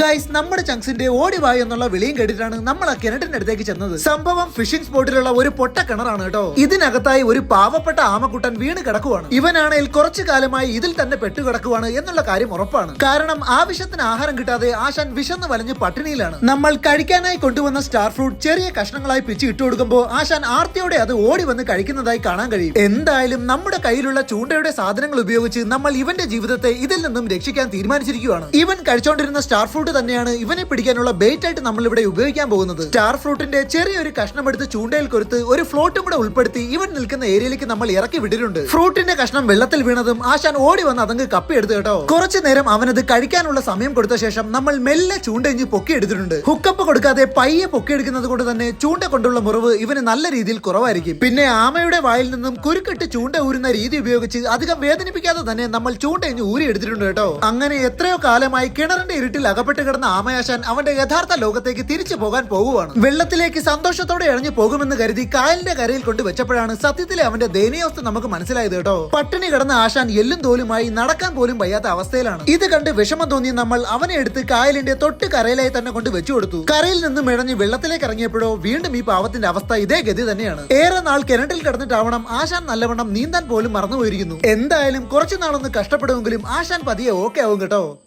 Guys നമ്മുടെ ചങ്സിന്റെ ഓടിവായി എന്നുള്ള വിളിയും കേട്ടിട്ടാണ് നമ്മൾ ആ കിണറ്റിന്റെ അടുത്തേക്ക് ചെന്നത്. സംഭവം ഫിഷിംഗ് സ്പോട്ടിലുള്ള ഒരു പൊട്ട കിണറാണ് കേട്ടോ. ഇതിനകത്തായി ഒരു പാവപ്പെട്ട ആമക്കുട്ടൻ വീണ് കിടക്കുവാണ്. ഇവനാണെങ്കിൽ കുറച്ചു കാലമായി ഇതിൽ തന്നെ പെട്ടുകിടക്കുവാണ് എന്നുള്ള കാര്യം ഉറപ്പാണ്. കാരണം ആവശ്യത്തിന് ആഹാരം കിട്ടാതെ ആശാൻ വിശന്ന് വലഞ്ഞ് പട്ടിണിയിലാണ്. നമ്മൾ കഴിക്കാനായി കൊണ്ടുവന്ന സ്റ്റാർ ഫ്രൂട്ട് ചെറിയ കഷ്ണങ്ങളായി പിച്ച് ഇട്ടു കൊടുക്കുമ്പോൾ ആശാൻ ആർത്തിയോടെ അത് ഓടി വന്ന് കഴിക്കുന്നതായി കാണാൻ കഴിയും. എന്തായാലും നമ്മുടെ കയ്യിലുള്ള ചൂണ്ടയുടെ സാധനങ്ങൾ ഉപയോഗിച്ച് നമ്മൾ ഇവന്റെ ജീവിതത്തെ ഇതിൽ നിന്നും രക്ഷിക്കാൻ തീരുമാനിച്ചിരിക്കുകയാണ് ഇവൻ കഴിച്ചോണ്ടിരുന്ന സ്റ്റാർ ഫ്രൂട്ട് തന്നെയാണ് ഇവനെ പിടിക്കാനുള്ള ബേറ്റ് ആയിട്ട് നമ്മൾ ഇവിടെ ഉപയോഗിക്കാൻ പോകുന്നത്. സ്റ്റാർ ഫ്രൂട്ടിന്റെ ചെറിയൊരു കഷ്ണം എടുത്ത് ചൂണ്ടയിൽ കൊരുത്ത് ഒരു ഫ്ലോട്ടും കൂടെ ഉൾപ്പെടുത്തി ഇവൻ നിൽക്കുന്ന ഏരിയയിലേക്ക് നമ്മൾ ഇറക്കി വിടുന്നുണ്ട് ഫ്രൂട്ടിന്റെ കഷ്ണം വെള്ളത്തിൽ വീണതും ആശാൻ ഓടി വന്ന് അതങ്ങ് കപ്പി എടുത്ത് കേട്ടോ. കുറച്ചു നേരം അവനത് കഴിക്കാനുള്ള സമയം കൊടുത്ത ശേഷം നമ്മൾ മെല്ലെ ചൂണ്ടയിഞ്ഞ് പൊക്കി എടുത്തിട്ടുണ്ട്. ഹുക്കപ്പ് കൊടുക്കാതെ പയ്യെ പൊക്കിയെടുക്കുന്നത് കൊണ്ട് തന്നെ ചൂണ്ട കൊണ്ടുള്ള മുറിവ് ഇവന് നല്ല രീതിയിൽ കുറവായിരിക്കും. പിന്നെ ആമയുടെ വായിൽ നിന്നും കുരുക്കെട്ട് ചൂണ്ട ഊരുന്ന രീതി ഉപയോഗിച്ച് അധികം വേദനിപ്പിക്കാതെ തന്നെ നമ്മൾ ചൂണ്ടയിഞ്ഞ് ഊരി എടുത്തിട്ടുണ്ട് കേട്ടോ. അങ്ങനെ എത്രയോ കാലമായി കിണറിന്റെ ഇരുട്ടിൽ അകപ്പെട്ട് കിടന്ന ആമയാശാൻ അവന്റെ യഥാർത്ഥ ലോകത്തേക്ക് തിരിച്ചു പോകാൻ പോകുവാണ്. വെള്ളത്തിലേക്ക് സന്തോഷത്തോടെ ഇഴഞ്ഞു പോകുമെന്ന് കരുതി കായലിന്റെ കരയിൽ കൊണ്ട് വെച്ചപ്പോഴാണ് സത്യത്തിലെ അവന്റെ ദയനീയാവസ്ഥ നമുക്ക് മനസ്സിലായത് കേട്ടോ. പട്ടിണി കിടന്ന ആശാൻ എല്ലും തോലുമായി നടക്കാൻ പോലും വയ്യാത്ത അവസ്ഥയിലാണ്. ഇത് കണ്ട് വിഷമം തോന്നി നമ്മൾ അവനെ എടുത്ത് കായലിന്റെ തൊട്ട് കരയിലായി തന്നെ കൊണ്ട് വെച്ചു കൊടുത്തു. കരയിൽ നിന്നും ഇഴഞ്ഞ് വെള്ളത്തിലേക്ക് ഇറങ്ങിയപ്പോഴോ വീണ്ടും ഈ പാവത്തിന്റെ അവസ്ഥ ഇതേ ഗതി തന്നെയാണ്. ഏറെ നാൾ കിണറ്റിൽ കിടന്നിട്ടാവണം ആശാൻ നല്ലവണ്ണം നീന്താൻ പോലും മറന്നുപോയിരിക്കുന്നു. എന്തായാലും കുറച്ചു നാളൊന്ന് കഷ്ടപ്പെടുമെങ്കിലും ആശാൻ പതിയെ ഓക്കെ ആവും കേട്ടോ.